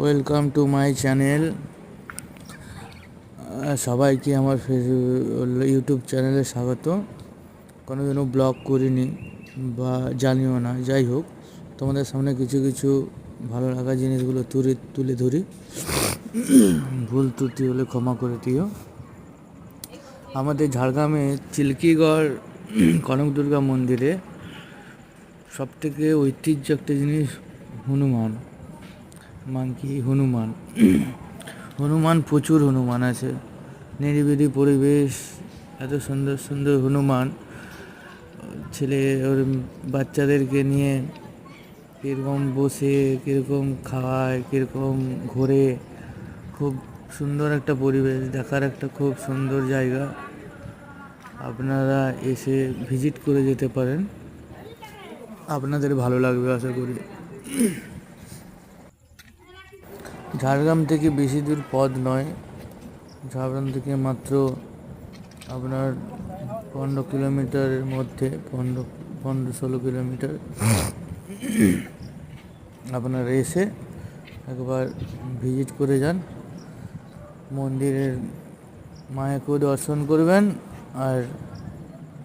Welcome to my channel. সবাইকে আমার YouTube চ্যানেলে স্বাগত। কোনোদিনও ব্লগ করিনি বা জানিও না, যাই হোক, তোমাদের সামনে কিছু কিছু ভালো লাগা জিনিসগুলো তুলে তুলে ধরি। ভুল ত্রুটি হলে ক্ষমা করে দিও। আমাদের ঝাড়গ্রামে চিল্কিগড় কনক দুর্গা মন্দিরে সবথেকে ঐতিহ্য একটা জিনিস হনুমান। মাংকি হনুমান। হনুমান, প্রচুর হনুমান আছে। নিরিবিলি পরিবেশ, এত সুন্দর সুন্দর হনুমান। ছেলে ওর বাচ্চাদেরকে নিয়ে কীরকম বসে, কীরকম খাওয়ায় কীরকম ঘোরে। খুব সুন্দর একটা পরিবেশ, দেখার একটা খুব সুন্দর জায়গা। আপনারা এসে ভিজিট করে যেতে পারেন। আপনাদের ভালো লাগবে, আশা করি। ঝাড়গ্রাম থেকে বেশি দূর পথ নয়। ঝাড়গ্রাম থেকে মাত্র আপনার পনেরো কিলোমিটারের মধ্যে, পনেরো পনেরো ষোলো কিলোমিটার। আপনারা এসে একবার ভিজিট করে যান। মন্দিরের মায়াকেও দর্শন করবেন আর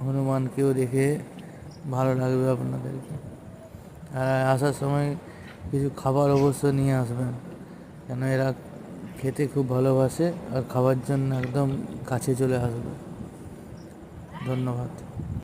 হনুমানকেও দেখে ভালো লাগবে আপনাদেরকে। আর আসার সময় কিছু খাবার অবশ্য নিয়ে আসবেন। কেন এরা খেতে খুব ভালোবাসে আর খাওয়ার জন্য একদম কাছে চলে আসবে। ধন্যবাদ।